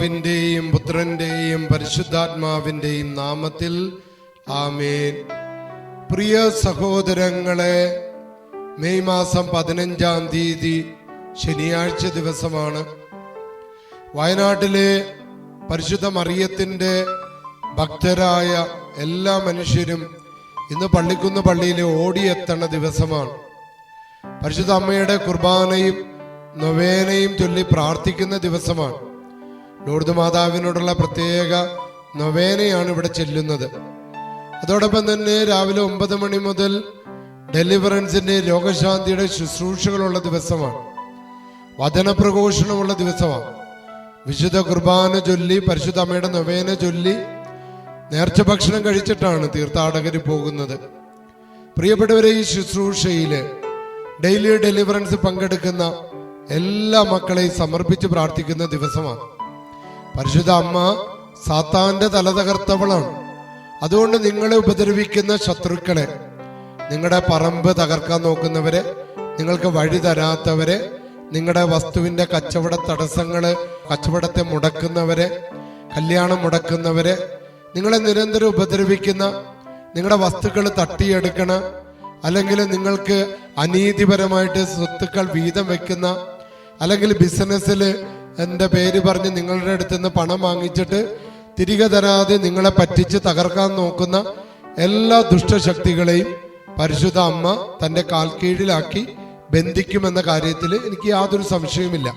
പിതാവിന്റെയും പുത്രന്റെയും പരിശുദ്ധാത്മാവിന്റെയും നാമത്തിൽ ആമേൻ. പ്രിയ സഹോദരങ്ങളെ മെയ് മാസം പതിനഞ്ചാം തീയതി ശനിയാഴ്ച ദിവസമാണ്. വയനാട്ടിലെ പരിശുദ്ധ മറിയത്തിന്റെ ഭക്തരായ എല്ലാ മനുഷ്യരും ഇന്ന് പള്ളിക്കുന്ന് പള്ളിയിൽ ഓടിയെത്തണ ദിവസമാണ്. പരിശുദ്ധ അമ്മയുടെ കുർബാനയും നൊവേനയും ചൊല്ലി പ്രാർത്ഥിക്കുന്ന ദിവസമാണ്. ലൂർദ് മാതാവിനോടുള്ള പ്രത്യേക നൊവേനയാണ് ഇവിടെ ചെല്ലുന്നത്. അതോടൊപ്പം തന്നെ രാവിലെ ഒമ്പത് മണി മുതൽ ഡെലിവറൻസിന്റെ രോഗശാന്തിയുടെ ശുശ്രൂഷകളുള്ള ദിവസമാണ്. വചനപ്രഘോഷണമുള്ള ദിവസമാണ്. വിശുദ്ധ കുർബാന ചൊല്ലി പരിശുദ്ധ അമ്മയുടെ നൊവേന ചൊല്ലി നേർച്ച ഭക്ഷണം കഴിച്ചിട്ടാണ് തീർത്ഥാടകർ പോകുന്നത്. പ്രിയപ്പെട്ടവരെ ഈ ശുശ്രൂഷയിൽ ഡെയിലി ഡെലിവറൻസ് പങ്കെടുക്കുന്ന എല്ലാ മക്കളെയും സമർപ്പിച്ച് പ്രാർത്ഥിക്കുന്ന ദിവസമാണ്. പരിശുദ്ധ അമ്മ സാത്താന്റെ തല തകർത്തവളാണ്. അതുകൊണ്ട് നിങ്ങളെ ഉപദ്രവിക്കുന്ന ശത്രുക്കളെ നിങ്ങളുടെ പറമ്പ് തകർക്കാൻ നോക്കുന്നവരെ നിങ്ങൾക്ക് വഴി തരാത്തവരെ നിങ്ങളുടെ വസ്തുവിന്റെ കച്ചവട തടസ്സങ്ങൾ കച്ചവടത്തെ മുടക്കുന്നവരെ കല്യാണം മുടക്കുന്നവരെ നിങ്ങളെ നിരന്തരം ഉപദ്രവിക്കുന്ന നിങ്ങളുടെ വസ്തുക്കൾ തട്ടിയെടുക്കണ അല്ലെങ്കിൽ നിങ്ങൾക്ക് അനീതിപരമായിട്ട് സ്വത്തുക്കൾ വീതം വെക്കുന്ന അല്ലെങ്കിൽ ബിസിനസ്സിൽ എന്റെ പേര് പറഞ്ഞ് നിങ്ങളുടെ അടുത്ത് നിന്ന് പണം വാങ്ങിച്ചിട്ട് തിരികെ തരാതെ നിങ്ങളെ പറ്റിച്ച് തകർക്കാൻ നോക്കുന്ന എല്ലാ ദുഷ്ടശക്തികളെയും പരിശുദ്ധ അമ്മ തന്റെ കാൽ കീഴിലാക്കി ബന്ധിക്കുമെന്ന കാര്യത്തിൽ എനിക്ക് യാതൊരു സംശയവുമില്ല.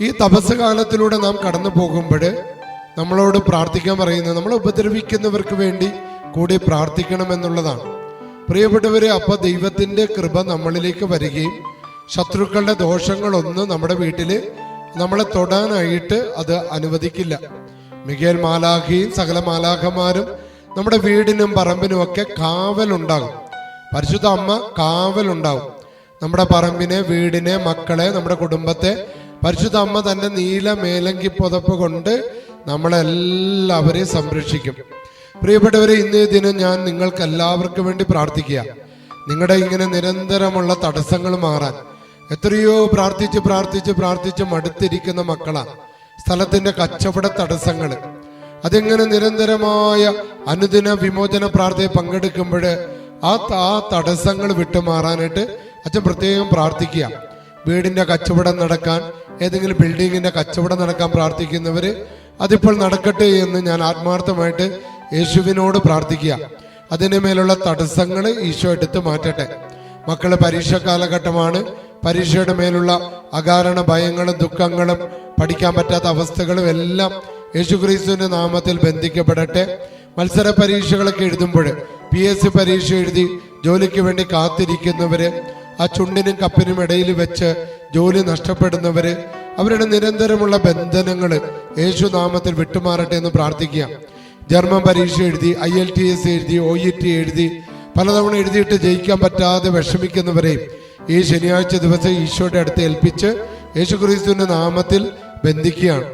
ഈ തപസ് കാലത്തിലൂടെ നാം കടന്നു പോകുമ്പോൾ നമ്മളോട് പ്രാർത്ഥിക്കാൻ പറയുന്നത് നമ്മളെ ഉപദ്രവിക്കുന്നവർക്ക് വേണ്ടി കൂടി പ്രാർത്ഥിക്കണമെന്നുള്ളതാണ് പ്രിയപ്പെട്ടവരെ അപ്പൊ ദൈവത്തിന്റെ കൃപ നമ്മളിലേക്ക് വരികയും ശത്രുക്കളുടെ ദോഷങ്ങളൊന്നും നമ്മുടെ വീട്ടിൽ നമ്മളെ തൊടാനായിട്ട് അത് അനുവദിക്കില്ല. മികേൽ മാലാഖയും സകല മാലാഖമാരും നമ്മുടെ വീടിനും പറമ്പിനും ഒക്കെ കാവലുണ്ടാകും. പരിശുദ്ധ അമ്മ കാവലുണ്ടാകും നമ്മുടെ പറമ്പിനെ വീടിനെ മക്കളെ നമ്മുടെ കുടുംബത്തെ പരിശുദ്ധ അമ്മ തന്റെ നീല മേലങ്കി പുതപ്പ് കൊണ്ട് നമ്മളെല്ലാവരെയും സംരക്ഷിക്കും. പ്രിയപ്പെട്ടവരെ ഇന്നേ ദിനം ഞാൻ നിങ്ങൾക്ക് എല്ലാവർക്കും വേണ്ടി പ്രാർത്ഥിക്കുക. നിങ്ങളുടെ ഇങ്ങനെ നിരന്തരമുള്ള തടസ്സങ്ങൾ മാറാൻ എത്രയോ പ്രാർത്ഥിച്ച് പ്രാർത്ഥിച്ച് പ്രാർത്ഥിച്ച് മടുത്തിരിക്കുന്ന മക്കളാണ് സ്ഥലത്തിന്റെ കച്ചവട തടസ്സങ്ങൾ അതിങ്ങനെ നിരന്തരമായ അനുദിന വിമോചന പ്രാർത്ഥനയിൽ പങ്കെടുക്കുമ്പോൾ ആ ആ തടസ്സങ്ങൾ വിട്ടുമാറാനായിട്ട് അച്ഛൻ പ്രത്യേകം പ്രാർത്ഥിക്കുക. വീടിന്റെ കച്ചവടം നടക്കാൻ ഏതെങ്കിലും ബിൽഡിങ്ങിന്റെ കച്ചവടം നടക്കാൻ പ്രാർത്ഥിക്കുന്നവര് അതിപ്പോൾ നടക്കട്ടെ എന്ന് ഞാൻ ആത്മാർത്ഥമായിട്ട് യേശുവിനോട് പ്രാർത്ഥിക്കുക. അതിന് മേലുള്ള തടസ്സങ്ങൾ ഈശോ എടുത്ത് മാറ്റട്ടെ. മക്കൾ പരീക്ഷ കാലഘട്ടമാണ്. പരീക്ഷയുടെ മേലുള്ള അകാരണ ഭയങ്ങളും ദുഃഖങ്ങളും പഠിക്കാൻ പറ്റാത്ത അവസ്ഥകളും എല്ലാം യേശുക്രിസ്തുവിന്റെ നാമത്തിൽ ബന്ധിക്കപ്പെടട്ടെ. മത്സര പരീക്ഷകളൊക്കെ എഴുതുമ്പോൾ പി എസ് സി പരീക്ഷ എഴുതി ജോലിക്ക് വേണ്ടി കാത്തിരിക്കുന്നവര് ആ ചുണ്ടിനും കപ്പിനും ഇടയിൽ വെച്ച് ജോലി നഷ്ടപ്പെടുന്നവര് അവരുടെ നിരന്തരമുള്ള ബന്ധനങ്ങൾ യേശു നാമത്തിൽ വിട്ടുമാറട്ടെ എന്ന് പ്രാർത്ഥിക്കുക. ജർമ്മൻ പരീക്ഷ എഴുതി ഐ എൽ ടി എസ് എഴുതി ഒ ഇ ടി എഴുതി പലതവണ എഴുതിയിട്ട് ജയിക്കാൻ പറ്റാതെ വിഷമിക്കുന്നവരെയും ഈ ശനിയാഴ്ച ദിവസം ഈശോയുടെ അടുത്ത് ഏൽപ്പിച്ച് യേശു ക്രിസ്തുവിന്റെ നാമത്തിൽ ബന്ധിക്കുകയാണ്.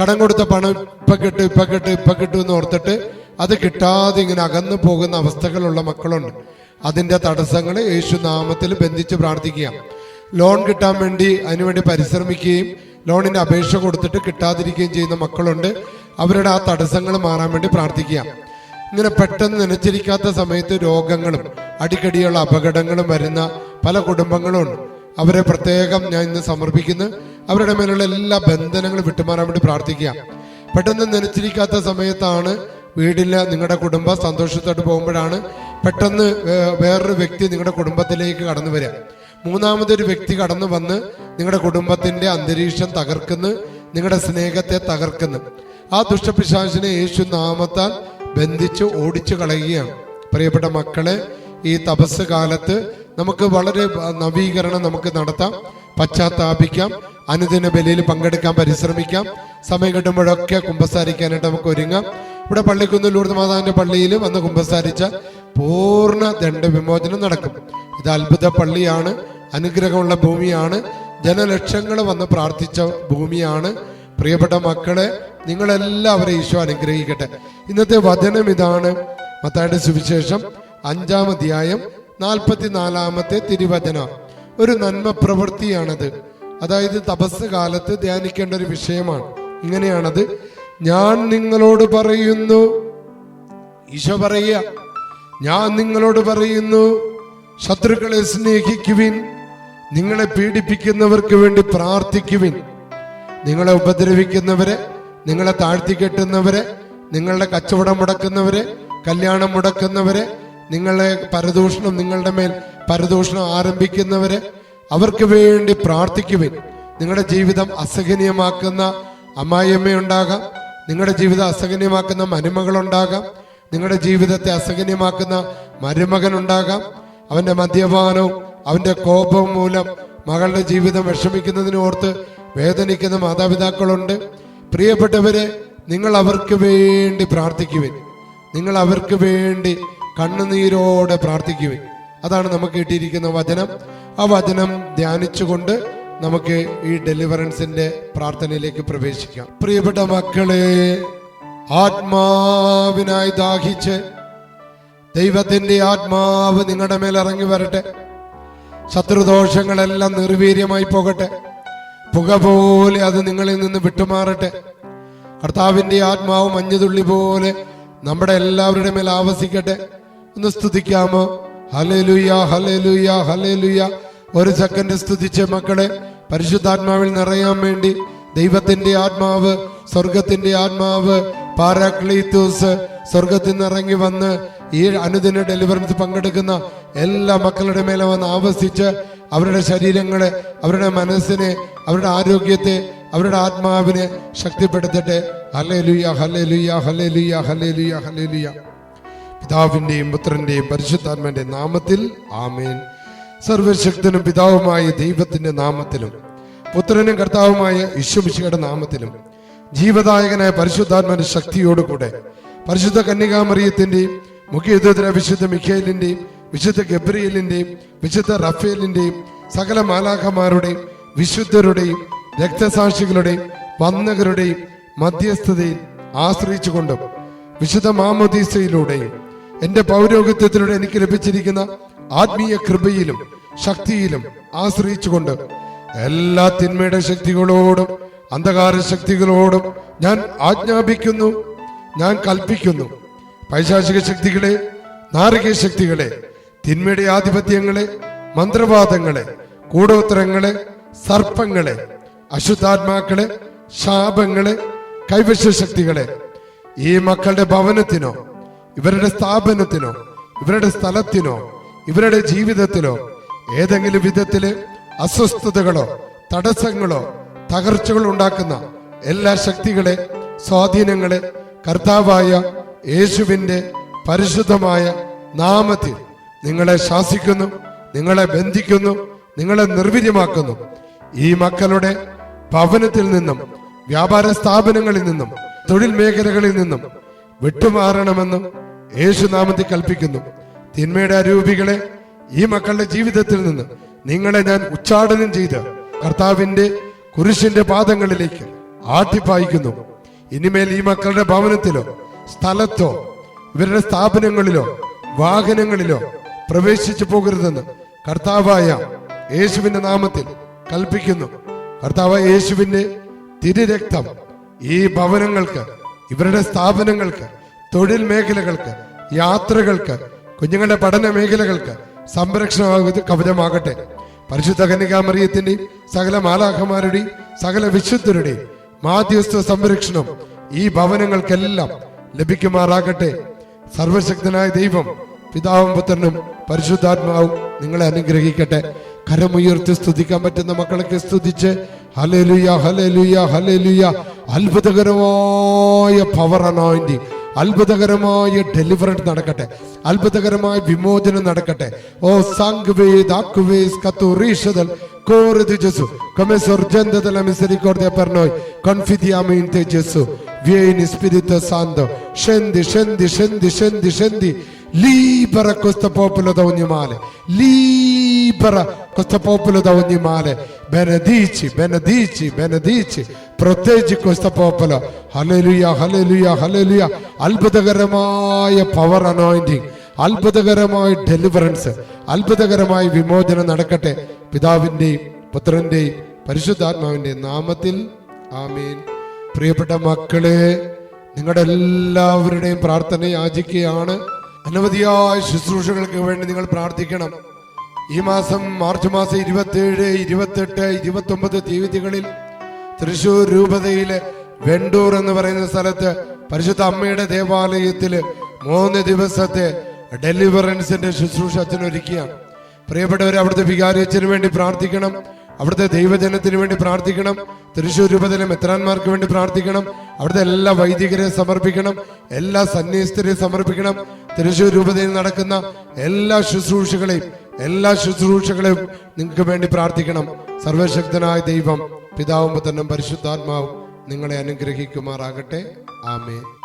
കടം കൊടുത്ത പണം ഇപ്പൊ കിട്ടും ഇപ്പൊ കിട്ടും ഇപ്പൊ കിട്ടും എന്ന് ഓർത്തിട്ട് അത് കിട്ടാതെ ഇങ്ങനെ അകന്നു പോകുന്ന അവസ്ഥകളുള്ള മക്കളുണ്ട്. അതിന്റെ തടസ്സങ്ങൾ യേശു നാമത്തിൽ ബന്ധിച്ച് പ്രാർത്ഥിക്കുക ലോൺ കിട്ടാൻ വേണ്ടി അതിനുവേണ്ടി പരിശ്രമിക്കുകയും ലോണിന്റെ അപേക്ഷ കൊടുത്തിട്ട് കിട്ടാതിരിക്കുകയും ചെയ്യുന്ന മക്കളുണ്ട്. അവരുടെ ആ തടസ്സങ്ങൾ മാറാൻ വേണ്ടി പ്രാർത്ഥിക്കുക ഇങ്ങനെ പെട്ടെന്ന് നനച്ചിരിക്കാത്ത സമയത്ത് രോഗങ്ങളും അടിക്കടിയുള്ള അപകടങ്ങളും വരുന്ന പല കുടുംബങ്ങളും ഉണ്ട്. അവരെ പ്രത്യേകം ഞാൻ ഇന്ന് സമർപ്പിക്കുന്നു. അവരുടെ മേലുള്ള എല്ലാ ബന്ധനങ്ങളും വിട്ടുമാറാൻ വേണ്ടി പ്രാർത്ഥിക്കുക. പെട്ടെന്ന് നനച്ചിരിക്കാത്ത സമയത്താണ് വീടില്ല നിങ്ങളുടെ കുടുംബം സന്തോഷത്തോട്ട് പോകുമ്പോഴാണ് പെട്ടെന്ന് വേറൊരു വ്യക്തി നിങ്ങളുടെ കുടുംബത്തിലേക്ക് കടന്നു വരിക. മൂന്നാമതൊരു വ്യക്തി കടന്നു വന്ന് നിങ്ങളുടെ കുടുംബത്തിന്റെ അന്തരീക്ഷം തകർക്കുന്നു നിങ്ങളുടെ സ്നേഹത്തെ തകർക്കുന്നു. ആ ദുഷ്ടപിശാചിനെ യേശു നാമത്താൽ ബന്ധിച്ച് ഓടിച്ചു കളയുകയാണ്. പ്രിയപ്പെട്ട മക്കളെ ഈ തപസ് കാലത്ത് നമുക്ക് വളരെ നവീകരണം നമുക്ക് നടത്താം. പശ്ചാത്താപിക്കാം. അനുദിന ബലിയിൽ പങ്കെടുക്കാൻ പരിശ്രമിക്കാം. സമയം കിട്ടുമ്പോഴൊക്കെ കുമ്പസാരിക്കാനായിട്ട് നമുക്ക് ഒരുങ്ങാം. ഇവിടെ പള്ളിക്കുന്ന് ലൂർദ് മാതാവിന്റെ പള്ളിയിൽ വന്ന് കുമ്പസാരിച്ച പൂർണ ദണ്ഡവിമോചനം നടക്കും. ഇത് അത്ഭുത പള്ളിയാണ്. അനുഗ്രഹമുള്ള ഭൂമിയാണ്. ജനലക്ഷങ്ങൾ വന്ന് പ്രാർത്ഥിച്ച ഭൂമിയാണ്. പ്രിയപ്പെട്ട മക്കളെ നിങ്ങളെല്ലാവരെയും ഈശോ അനുഗ്രഹിക്കട്ടെ. ഇന്നത്തെ വചനം ഇതാണ്. മത്തായുടെ സുവിശേഷം അഞ്ചാം അധ്യായം നാൽപ്പത്തിനാലാമത്തെ തിരുവചനം. ഒരു നന്മ പ്രവൃത്തിയാണത്. അതായത് തപസ് കാലത്ത് ധ്യാനിക്കേണ്ട ഒരു വിഷയമാണ്. ഇങ്ങനെയാണത്. ഞാൻ നിങ്ങളോട് പറയുന്നു. ഈശോ പറയുക. ഞാൻ നിങ്ങളോട് പറയുന്നു. ശത്രുക്കളെ സ്നേഹിക്കുവിൻ. നിങ്ങളെ പീഡിപ്പിക്കുന്നവർക്ക് വേണ്ടി പ്രാർത്ഥിക്കുവിൻ. നിങ്ങളെ ഉപദ്രവിക്കുന്നവരെ നിങ്ങളെ താഴ്ത്തിക്കെട്ടുന്നവരെ നിങ്ങളുടെ കച്ചവടം മുടക്കുന്നവരെ കല്യാണം മുടക്കുന്നവരെ നിങ്ങളെ പരദൂഷണം നിങ്ങളുടെ മേൽ പരദൂഷണം ആരംഭിക്കുന്നവരെ അവർക്ക് വേണ്ടി പ്രാർത്ഥിക്കുവിൻ. നിങ്ങളുടെ ജീവിതം അസഹനീയമാക്കുന്ന അമ്മായിയമ്മയുണ്ടാകാം നിങ്ങളുടെ ജീവിതം അസഹനീയമാക്കുന്ന മരുമകളുണ്ടാകാം നിങ്ങളുടെ ജീവിതത്തെ അസഹനീയമാക്കുന്ന മരുമകൻ ഉണ്ടാകാം. അവന്റെ മദ്യപാനവും അവന്റെ കോപവും മൂലം മകളുടെ ജീവിതം വിഷമിക്കുന്നതിന് ഓർത്ത് വേദനിക്കുന്ന മാതാപിതാക്കളുണ്ട്. പ്രിയപ്പെട്ടവരെ നിങ്ങൾ അവർക്ക് വേണ്ടി പ്രാർത്ഥിക്കുവിൻ. നിങ്ങൾ അവർക്ക് വേണ്ടി കണ്ണുനീരോടെ പ്രാർത്ഥിക്കുവിൻ. അതാണ് നമുക്ക് കിട്ടിയിരിക്കുന്ന വചനം. ആ വചനം ധ്യാനിച്ചുകൊണ്ട് നമുക്ക് ഈ ഡെലിവറൻസിന്റെ പ്രാർത്ഥനയിലേക്ക് പ്രവേശിക്കാം. പ്രിയപ്പെട്ട മക്കളെ ആത്മാവിനായി ദാഹിച്ച് ദൈവത്തിന്റെ ആത്മാവ് നിങ്ങളുടെ മേൽ ഇറങ്ങി വരട്ടെ. ശത്രുദോഷങ്ങളെല്ലാം നിർവീര്യമായി പോകട്ടെ. പുക പോലെ അത് നിങ്ങളിൽ നിന്ന് വിട്ടുമാറട്ടെ. കർത്താവിന്റെ ആത്മാവ് മഞ്ഞുതുള്ളി പോലെ നമ്മുടെ എല്ലാവരുടെ മേൽ ആവസിക്കട്ടെ. ഒന്ന് സ്തുതിക്കാമോ? ഹലേലുയ ഹലേലുയ ഹലേലുയ ഒരു സെക്കൻഡ് സ്തുതിച്ച മക്കളെ പരിശുദ്ധാത്മാവിൽ നിറയാൻ വേണ്ടി ദൈവത്തിന്റെ ആത്മാവ് സ്വർഗത്തിന്റെ ആത്മാവ് പാരാക്ലീത്തൂസ് സ്വർഗത്തിൽ നിന്ന് ഇറങ്ങി വന്ന് ഈ അനുദിന ഡെലിവറൻസ് പങ്കെടുക്കുന്ന എല്ലാ മക്കളുടെ മേലെ വന്ന് ആവസിച്ച് അവരുടെ ശരീരങ്ങളെ അവരുടെ മനസ്സിനെ അവരുടെ ആരോഗ്യത്തെ അവരുടെ ആത്മാവിനെ ശക്തിപ്പെടുത്തട്ടെ. ഹലേ ലുയ ഹലേ ലുയ ഹലേ ലുയ ഹലേ ലുയ ഹലേ ലുയ പിതാവിന്റെയും പുത്രന്റെയും പരിശുദ്ധാത്മന്റെ നാമത്തിൽ ആമേൻ. സർവശക്തനും പിതാവുമായ ദൈവത്തിന്റെ നാമത്തിലും പുത്രനും കർത്താവുമായ യശുമിശിയുടെ നാമത്തിലും ജീവദായകനായ പരിശുദ്ധാത്മന്റെ ശക്തിയോടുകൂടെ പരിശുദ്ധ കന്യകാമറിയത്തിന്റെയും മുഖ്യയുദ്ധ വിശുദ്ധ മിഖേലിന്റെയും വിശുദ്ധ ഗബ്രിയലിന്റെയും വിശുദ്ധ റഫേലിന്റെയും സകല മാലാഖമാരുടെയും വിശുദ്ധരുടെയും രക്തസാക്ഷികളുടെയും വന്നകരുടെയും മധ്യസ്ഥതയിൽ ആശ്രയിച്ചുകൊണ്ടും വിശുദ്ധ മാമോദീസയിലൂടെയും എന്റെ പൗരോഹിത്യത്തിലൂടെ എനിക്ക് ലഭിച്ചിരിക്കുന്ന ആത്മീയ കൃപയിലും ശക്തിയിലും ആശ്രയിച്ചുകൊണ്ട് എല്ലാ തിന്മയുടെ ശക്തികളോടും അന്ധകാര ശക്തികളോടും ഞാൻ ആജ്ഞാപിക്കുന്നു ഞാൻ കൽപ്പിക്കുന്നു. പൈശാചിക ശക്തികളെ നാരകീയ ശക്തികളെ തിന്മയുടെ ആധിപത്യങ്ങളെ മന്ത്രവാദങ്ങളെ കൂടോത്തരങ്ങളെ സർപ്പങ്ങളെ അശുദ്ധാത്മാക്കളെ ശാപങ്ങളെ കൈവശ ശക്തികളെ ഈ മക്കളുടെ ഭവനത്തിനോ ഇവരുടെ സ്ഥാപനത്തിനോ ഇവരുടെ സ്ഥലത്തിനോ ഇവരുടെ ജീവിതത്തിലോ ഏതെങ്കിലും വിധത്തിൽ അസ്വസ്ഥതകളോ തടസ്സങ്ങളോ തകർച്ചകൾ ഉണ്ടാക്കുന്ന എല്ലാ ശക്തികളെ സ്വാധീനങ്ങളെ കർത്താവായ യേശുവിന്റെ പരിശുദ്ധമായ നാമത്തിൽ നിങ്ങളെ ശാസിക്കുന്നു നിങ്ങളെ ബന്ധിക്കുന്നു നിങ്ങളെ നിർവീര്യമാക്കുന്നു. ഈ മക്കളുടെ ഭവനത്തിൽ നിന്നും വ്യാപാര സ്ഥാപനങ്ങളിൽ നിന്നും തൊഴിൽ മേഖലകളിൽ നിന്നും വിട്ടുമാറണമെന്നും യേശുനാമത്തിൽ കൽപ്പിക്കുന്നു. തിന്മയുടെ അരൂപികളെ ഈ മക്കളുടെ ജീവിതത്തിൽ നിന്ന് നിങ്ങളെ ഞാൻ ഉച്ചാടനം ചെയ്ത് കർത്താവിന്റെ കുരിശിന്റെ പാദങ്ങളിലേക്ക് ആട്ടിപ്പായിക്കുന്നു ഇനിമേൽ ഈ മക്കളുടെ ഭവനത്തിലോ സ്ഥലത്തോ ഇവരുടെ സ്ഥാപനങ്ങളിലോ വാഹനങ്ങളിലോ പ്രവേശിച്ചു പോകരുതെന്ന് കർത്താവായ യേശുവിന്റെ നാമത്തിൽ കൽപ്പിക്കുന്നു. കർത്താവായ യേശുവിന്റെ തിരുരക്തം ഈ ഭവനങ്ങൾക്ക് ഇവരുടെ സ്ഥാപനങ്ങൾക്ക് തൊഴിൽ മേഖലകൾക്ക് യാത്രകൾക്ക് കുഞ്ഞുങ്ങളുടെ പഠന മേഖലകൾക്ക് സംരക്ഷണ കവചമാകട്ടെ പരിശുദ്ധ കന്യകാമറിയത്തിന്റെയും സകല മാലാഖമാരുടെയും സകല വിശുദ്ധരുടെയും മാധ്യസ്ഥ സംരക്ഷണം ഈ ഭവനങ്ങൾക്കെല്ലാം ലഭിക്കുമാറാകട്ടെ. സർവശക്തനായ ദൈവം പിതാവും പുത്രനും പരിശുദ്ധാത്മാവും നിങ്ങളെ അനുഗ്രഹിക്കട്ടെ. കരമുയർത്തി സ്തുതിക്കാൻ പറ്റുന്ന മക്കളൊക്കെ സ്തുതിച്ച് ഹലലുയ ഹലലുയ ഹലലുയ അത്ഭുതകരമായ പവർ അനോയിന്റി അത്ഭുതകരമായ ഡെലിവറൻസ് നടക്കട്ടെ അത്ഭുതകരമായ വിമോചനം നടക്കത്തെ ഓ സാങ്ക്വേദ് ആക്വേസ് കത്തുറീഷതൽ corre Gesù, come sorgente della misericordia per noi, confidiamo in te Gesù. Vieni Spirito Santo, scendi, scendi, scendi, scendi, scendi, libera questo popolo da ogni male, libera questo popolo da ogni male, benedici, benedici, benedici, proteggi questo ഹലലുയ ഹലലുയ ഹലലുയ. അത്ഭുതകരമായ power anointing അത്ഭുതകരമായ deliverance അത്ഭുതകരമായ വിമോചനം നടക്കട്ടെ. പിതാവിന്റെയും പുത്രന്റെയും പരിശുദ്ധാത്മാവിന്റെ നാമത്തിൽ ആമീൻ. പ്രിയപ്പെട്ട മക്കളെ നിങ്ങളുടെ എല്ലാവരുടെയും പ്രാർത്ഥന യാചിക്കുകയാണ്. അനവധിയായ ശുശ്രൂഷകൾക്ക് വേണ്ടി നിങ്ങൾ പ്രാർത്ഥിക്കണം. ഈ മാസം മാർച്ച് മാസം ഇരുപത്തിയേഴ് ഇരുപത്തെട്ട് ഇരുപത്തി ഒമ്പത് തീയതികളിൽ തൃശൂർ രൂപതയിലെ വെണ്ടൂർ എന്ന് പറയുന്ന സ്ഥലത്ത് പരിശുദ്ധ അമ്മയുടെ ദേവാലയത്തിൽ മൂന്ന് ദിവസത്തെ ഡെലിവറൻസിന്റെ ശുശ്രൂഷ അച്ഛനൊരുക്കിയാണ്. പ്രിയപ്പെട്ടവർ അവിടുത്തെ വികാരിയച്ഛന് വേണ്ടി പ്രാർത്ഥിക്കണം. അവിടുത്തെ ദൈവജനത്തിന് വേണ്ടി പ്രാർത്ഥിക്കണം. തൃശ്ശൂർ രൂപതയിലെ മെത്രാന്മാർക്ക് വേണ്ടി പ്രാർത്ഥിക്കണം. അവിടുത്തെ എല്ലാ വൈദികരെ സമർപ്പിക്കണം. എല്ലാ സന്യസ്തരെ സമർപ്പിക്കണം. തൃശ്ശൂർ രൂപതയിൽ നടക്കുന്ന എല്ലാ ശുശ്രൂഷകളെയും എല്ലാ ശുശ്രൂഷകളെയും നിങ്ങൾക്ക് വേണ്ടി പ്രാർത്ഥിക്കണം. സർവശക്തനായ ദൈവം പിതാവും പുത്രനും പരിശുദ്ധാത്മാവും നിങ്ങളെ അനുഗ്രഹിക്കുമാറാകട്ടെ. ആമേൻ.